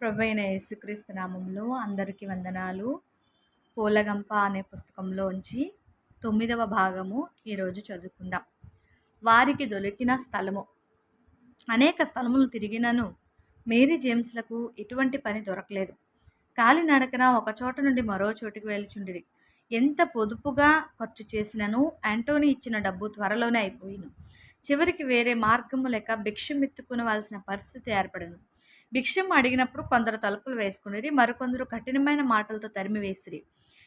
ప్రభు అయిన యేసుక్రీస్తు నామంలో అందరికీ వందనాలు. పూలగంప అనే పుస్తకంలోంచి తొమ్మిదవ భాగము ఈరోజు చదువుకుందాం. వారికి దొరికిన స్థలము. అనేక స్థలములు తిరిగినను మేరీ జేమ్స్లకు ఎటువంటి పని దొరకలేదు. కాలినడకన ఒక చోట నుండి మరో చోటికి వెళ్ళుచుండిరి. ఎంత పొదుపుగా ఖర్చు చేసినను యాంటోనీ ఇచ్చిన డబ్బు త్వరలోనే అయిపోయిను. చివరికి వేరే మార్గము లేక భిక్షమెత్తుకునవలసిన పరిస్థితి ఏర్పడను. భిక్షం అడిగినప్పుడు కొందరు తలుపులు వేసుకునేది మరికొందరు కఠినమైన మాటలతో తరిమి వేసిరి.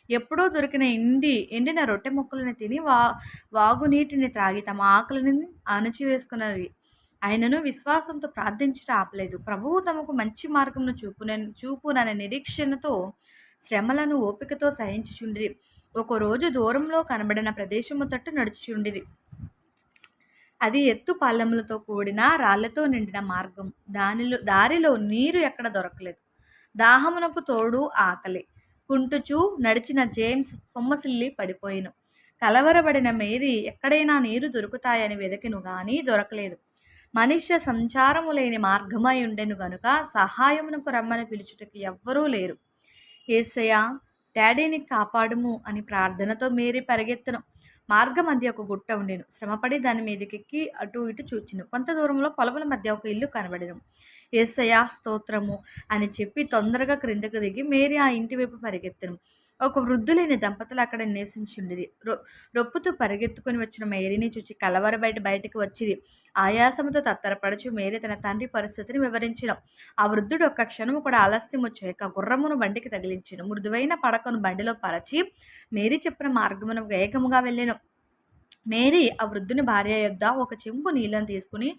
ఎప్పుడో దొరికిన ఇండి ఎండిన రొట్టె ముక్కలను తిని వా వాగునీటిని త్రాగి తమ ఆకలిని అణచివేసుకున్నది ఆయనను విశ్వాసంతో ప్రార్థించడం ఆపలేదు. ప్రభువు తమకు మంచి మార్గంను చూపున చూపుననే నిరీక్షణతో శ్రమలను ఓపికతో సహించుచుండిరి. ఒకరోజు దూరంలో కనబడిన ప్రదేశము తట్టు నడుచుచుండిరి. అది ఎత్తు పల్లెములతో కూడిన రాళ్ళతో నిండిన మార్గం. దానిలో దారిలో నీరు ఎక్కడ దొరకలేదు. దాహమునకు తోడు ఆకలి. కుంటుచూ నడిచిన జేమ్స్ సొమ్మసిల్లి పడిపోయిను. కలవరబడిన మేరీ ఎక్కడైనా నీరు దొరుకుతాయని వెదకిను గాని దొరకలేదు. మనుష్య సంచారము లేని మార్గమై ఉండెను గనుక సహాయమునకు రమ్మని పిలుచుటకు ఎవ్వరూ లేరు. ఏసయ్య డాడీని కాపాడుము అని ప్రార్థనతో మేరీ పరిగెత్తను. మార్గ మధ్య ఒక గుట్ట ఉండెను. శ్రమపడి దాని మీదకెక్కి అటు ఇటు చూచిను. కొంత దూరంలో పొలముల మధ్య ఒక ఇల్లు కనబడెను. ఏసయా స్తోత్రము అని చెప్పి తొందరగా క్రిందకు దిగి మేరీ ఆ ఇంటి వైపు పరిగెత్తను. ఒక వృద్ధులైన దంపతులు అక్కడ నివసించుండిరి. రొ రొప్పుతూ పరిగెత్తుకుని వచ్చిన మేరీని చూచి కలవర బయట బయటకు వచ్చింది ఆయాసముతో తత్తరపడుచు మేరీ తన తండ్రి పరిస్థితిని వివరించిన. ఆ వృద్ధుడు ఒక్క క్షణము కూడా ఆలస్యము చేయక గుర్రమును బండికి తగిలించిన. మృదువైన పడకను బండిలో పరచి మేరీ చెప్పిన మార్గమును వేగముగా వెళ్ళాను. మేరీ ఆ వృద్ధుని భార్య యొద్ద ఒక చెంబు నీళ్ళను తీసుకుని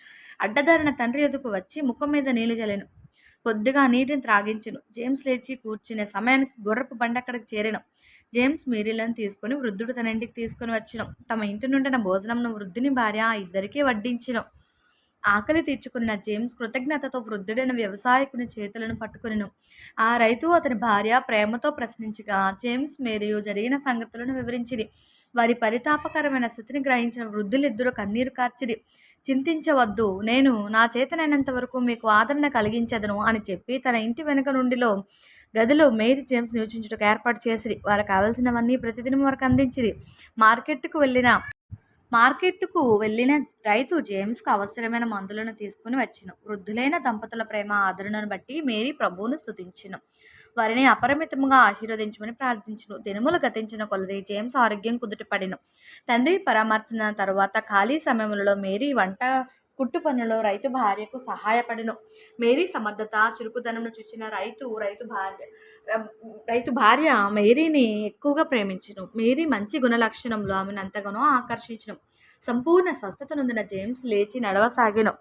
అడ్డదారిన తండ్రి ఎదుకు వచ్చి ముఖం మీద నీళ్ళు చల్లాను కొద్దిగా నీటిని త్రాగించును. జేమ్స్ లేచి కూర్చునే సమయానికి గుర్రపు బండి అక్కడికి చేరాను. జేమ్స్ మీరీలను తీసుకుని వృద్ధుడు తన ఇంటికి తీసుకుని వచ్చిన. తమ ఇంటి నుండిన భోజనంను వృద్ధుని భార్య ఆ ఇద్దరికీ వడ్డించిన. ఆకలి తీర్చుకున్న జేమ్స్ కృతజ్ఞతతో వృద్ధుడైన వ్యవసాయకుని చేతులను పట్టుకునిను. ఆ రైతు అతని భార్య ప్రేమతో ప్రశ్నించగా జేమ్స్ మేరియు జరిగిన సంగతులను వివరించిరి. వారి పరితాపకరమైన స్థితిని గ్రహించిన వృద్ధులిద్దరూ కన్నీరు కార్చిది చింతించవద్దు. నేను నా చేతనైనంత వరకు మీకు ఆదరణ కలిగించదను అని చెప్పి తన ఇంటి వెనుక నుండిలో గదిలో మేరీ జేమ్స్ నివసించుటకు ఏర్పాటు చేసిరి. వారికి కావలసినవన్నీ ప్రతిదినం వరకు అందించింది మార్కెట్కు వెళ్ళిన మార్కెట్కు వెళ్ళిన రైతు జేమ్స్కు అవసరమైన మందులను తీసుకుని వచ్చిన. వృద్ధులైన దంపతుల ప్రేమ ఆదరణను బట్టి మేరీ ప్రభువును స్తుతించిన. వారిని అపరిమితంగా ఆశీర్వదించమని ప్రార్థించును. దినములు గతించిన కొలది జేమ్స్ ఆరోగ్యం కుదుటపడిన తండ్రి పరామర్శన తర్వాత ఖాళీ సమయంలో మేరీ వంట కుట్టు పనులలో రైతు భార్యకు సహాయపడను. మేరీ సమర్థత చురుకుదనంను చూచిన రైతు రైతు భార్య రైతు భార్య మేరీని ఎక్కువగా ప్రేమించను. మేరీ మంచి గుణలక్షణంలో ఆమెను అంతగానో ఆకర్షించను. సంపూర్ణ స్వస్థత నొందిన జేమ్స్ లేచి నడవసాగాను.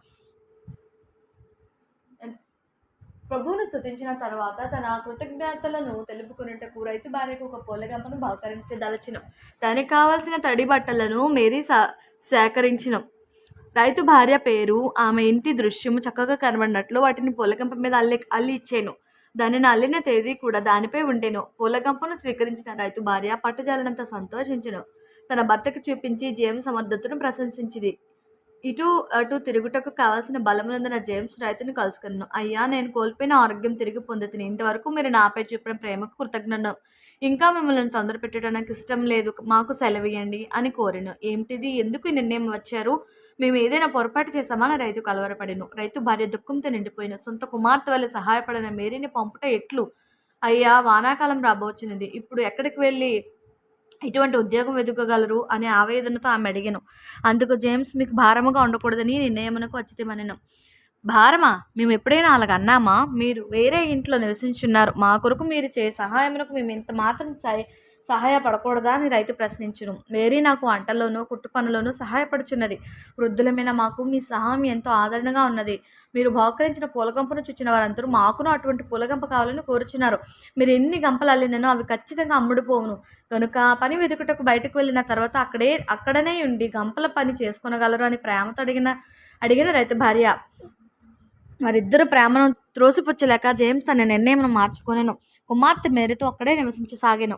ప్రభువును స్థుతించిన తర్వాత తన కృతజ్ఞతలను తెలుపుకున్నట్టుకు రైతు భార్యకు ఒక పొలగంపను బహుకరించదలచిన. దానికి కావలసిన తడి బట్టలను మేరీ సా సేకరించిన. రైతు భార్య పేరు ఆమె ఇంటి దృశ్యము చక్కగా కనబడినట్లు వాటిని పూలకంప మీద అల్లి అల్లి ఇచ్చాను. దానిని అల్లిన తేదీ కూడా దానిపై ఉండేను. పూలకంపను స్వీకరించిన రైతు భార్య పట్టుజాలనంత సంతోషించను. తన భర్తకు చూపించి జేమ్స్ సమర్థతను ప్రశంసించింది ఇటు అటు తిరుగుటకు కావాల్సిన బలమునందున జేమ్స్ రైతును కలుసుకున్నాను అయ్యా నేను కోల్పోయిన ఆరోగ్యం తిరిగి పొందుతుంది ఇంతవరకు మీరు నాపై చూపిన ప్రేమకు కృతజ్ఞను ఇంకా మిమ్మల్ని తొందర పెట్టడానికి ఇష్టం లేదు. మాకు సెలవియండి అని కోరాను. ఏమిటిది? ఎందుకు నిర్ణయం వచ్చారు? మేము ఏదైనా పొరపాటు చేస్తామా? అని రైతు కలవరపడిను. రైతు భార్య దుఃఖంతో నిండిపోయిన సొంత కుమార్తె వల్ల సహాయపడిన మేరీని పంపుట ఎట్లు? అయ్యా వానాకాలం రాబోచున్నది. ఇప్పుడు ఎక్కడికి వెళ్ళి ఇటువంటి ఉద్యోగం వెతుకగలరు? అనే ఆవేదనతో ఆమె అడిగాను. అందుకు జేమ్స్ మీకు భారముగా ఉండకూడదని నిర్ణయమునకు వచ్చితేమనను భారమా మేము ఎప్పుడైనా అలాగ అన్నామా? మీరు వేరే ఇంట్లో నివసించున్నారు. మా కొరకు మీరు చే సహాయమునకు మేము ఇంత మాత్రం సరే సహాయపడకూడదా అని రైతు ప్రశ్నించును. మేరీ నాకు వంటల్లోనూ కుట్టు పనులోనూ సహాయపడుచున్నది. వృద్ధుల మీద మాకు మీ సహాయం ఎంతో ఆదరణగా ఉన్నది. మీరు బహుకరించిన పూలగంపను చూచిన వారందరూ మాకును అటువంటి పూలగంప కావాలని కోరుచున్నారు. మీరు ఎన్ని గంపలు అల్లినో అవి ఖచ్చితంగా అమ్ముడుపోవును కనుక పని వెతుకుటకు బయటకు వెళ్ళిన తర్వాత అక్కడే అక్కడనే ఉండి గంపల పని చేసుకునగలరు అని ప్రేమతో అడిగిన అడిగిన రైతు భార్య. వారిద్దరు ప్రేమను త్రోసిపుచ్చలేక జేమ్స్ తన నిర్ణయం మార్చుకొనెను. కుమార్తె మేరీతో అక్కడే నివసించసాగాను.